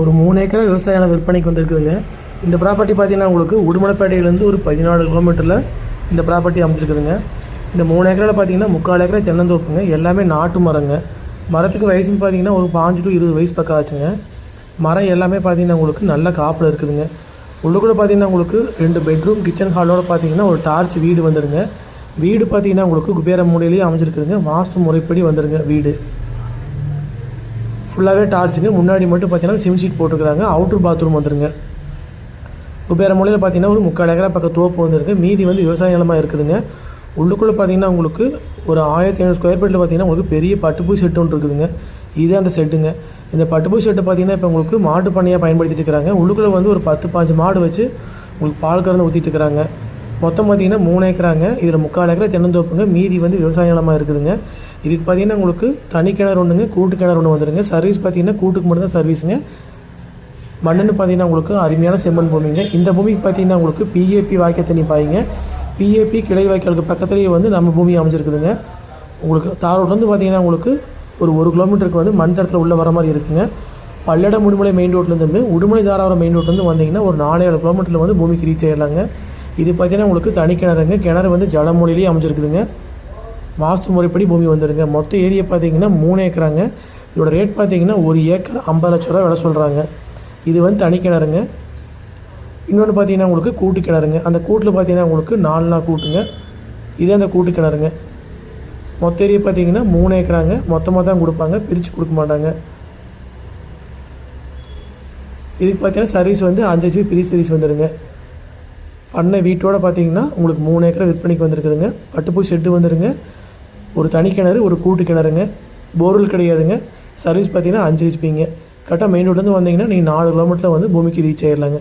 ஒரு மூணு ஏக்கரா விவசாய நிலம் விற்பனைக்கு வந்திருக்குதுங்க. இந்த ப்ராப்பர்ட்டி பார்த்தீங்கன்னா உங்களுக்கு உடுமலைப்பேட்டையிலேருந்து ஒரு பதினாலு கிலோமீட்டரில் இந்த ப்ராப்பர்ட்டி அமைஞ்சிருக்குதுங்க. இந்த மூணு ஏக்கரில் பார்த்தீங்கன்னா முக்கால் ஏக்கரா தென்னந்தோப்புங்க. எல்லாமே நாட்டு மரங்க. மரத்துக்கு வயசுன்னு பார்த்தீங்கன்னா ஒரு பாஞ்சு டு இருபது வயசு பக்கம் ஆச்சுங்க. மரம் எல்லாமே பார்த்தீங்கன்னா உங்களுக்கு நல்ல காப்பில் இருக்குதுங்க. உள்ளுக்குள்ளே பார்த்தீங்கன்னா உங்களுக்கு ரெண்டு பெட்ரூம் கிச்சன் ஹாலோட பார்த்தீங்கன்னா ஒரு டார்ச் வீடு வந்துடுங்க வீடு பார்த்தீங்கன்னா உங்களுக்கு குபேர மூலையிலேயே அமைஞ்சிருக்குதுங்க. வாஸ்து முறைப்படி வந்துடுங்க வீடு. ஃபுல்லாகவே டார்ச்சுங்க முன்னாடி மட்டும் பார்த்தீங்கன்னா சிம் ஷீட் போட்டுருக்காங்க அவுட்ரு பாத்ரூம் வந்துருங்க. குபேர மூலையில் பார்த்தீங்கன்னா ஒரு முக்கால் ஏக்கரா பக்கம் தோப்பு வந்துருக்கு. மீதி வந்து விவசாய நிலமாக இருக்குதுங்க. உள்ளுக்குள்ளே பார்த்தீங்கன்னா உங்களுக்கு ஒரு ஆயிரத்தி ஐநூறு ஸ்கொயர் ஃபீட்டில் பார்த்தீங்கன்னா உங்களுக்கு பெரிய பட்டுப்பூ செட்டு ஒன்று இருக்குதுங்க. இதே அந்த செட்டுங்க இந்த பட்டுப்பூ செட்டு பார்த்தீங்கன்னா இப்போ உங்களுக்கு மாட்டு பண்ணையாக பயன்படுத்திட்டு இருக்கிறாங்க. உள்ளுக்குள்ளே வந்து ஒரு பத்து பாஞ்சு மாடு வச்சு உங்களுக்கு பால் கறந்து ஊற்றிட்டு இருக்கிறாங்க. மொத்தம் பார்த்தீங்கன்னா மூணு ஏக்கராங்க. இதில் முக்கால் ஏக்கரா தென்னந்தோப்புங்க. மீதி வந்து விவசாய நிலமாக இருக்குதுங்க. இதுக்கு பார்த்தீங்கன்னா உங்களுக்கு தனி கிணறு ஒன்றுங்க கூட்டு கிணறு ஒன்று வந்துடுங்க சர்வீஸ் பார்த்தீங்கன்னா கூட்டுக்கு மட்டும் தான் சர்வீஸுங்க மண்ணுன்னு பார்த்தீங்கன்னா உங்களுக்கு அருமையான செம்மண் பூமிங்க. இந்த பூமிக்கு பார்த்தீங்கன்னா உங்களுக்கு பிஏபி வாய்க்கை தண்ணி பாய்ங்க. பிஏபி கிளை வாய்க்காலுக்கு பக்கத்துலேயே வந்து நம்ம பூமி அமைஞ்சிருக்குதுங்க. உங்களுக்கு தாரோட்லேருந்து பார்த்தீங்கன்னா உங்களுக்கு ஒரு ஒரு கிலோமீட்டருக்கு வந்து மண் தரத்தில் உள்ளே வர மாதிரி இருக்குங்க. பல்லடம் உடுமலை மெயின் ரோட்லேருந்து உடுமலை தாராவரம் மெயின் ரோட்லேருந்து வந்தீங்கன்னா ஒரு நாலு ஏழு கிலோமீட்டரில் வந்து பூமிக்கு ரீச் ஆயிடலாங்க இது பார்த்தீங்கன்னா உங்களுக்கு தனி கிணறுங்க. கிணறு வந்து ஜலமூலையிலேயே அமைஞ்சிருக்குதுங்க. வாஸ்து முறைப்படி பூமி வந்துடுங்க மொத்த ஏரியா பார்த்தீங்கன்னா மூணு ஏக்கராங்க. இதோட ரேட் பார்த்தீங்கன்னா ஒரு ஏக்கர் ஐம்பது லட்ச ரூபா விலை சொல்கிறாங்க இது வந்து தனி கிணறுங்க. இன்னொன்று பார்த்தீங்கன்னா உங்களுக்கு கூட்டு கிணறுங்க. அந்த கூட்டில் பார்த்தீங்கன்னா உங்களுக்கு நாலு நாள் கூட்டுங்க. இது அந்த கூட்டு கிணறுங்க. மொத்த ஏரியா பார்த்தீங்கன்னா மூணு ஏக்கராங்க. மொத்தமாக தான் கொடுப்பாங்க. பிரித்து கொடுக்க மாட்டாங்க. இதுக்கு பார்த்தீங்கன்னா சர்வீஸ் வந்து அஞ்சு ஹெச்பி ஃப்ரீ சர்வீஸ் வந்துடுங்க பண்ண வீட்டோட பார்த்தீங்கன்னா உங்களுக்கு மூணு ஏக்கரை விற்பனைக்கு வந்திருக்குதுங்க. பட்டுப்பூ ஷெட்டு வந்துடுங்க ஒரு தனி கிணறு ஒரு கூட்டு கிணறுங்க. போர்வெல் கிடையாதுங்க. சர்வீஸ் பார்த்தீங்கன்னா அஞ்சு ஹெச்பிங்க கரெக்டாக மெயின் ரோட்லேருந்து வந்தீங்கன்னா நீங்கள் நாலு கிலோமீட்டரில் வந்து பூமிக்கு ரீச் ஆயிடலாங்க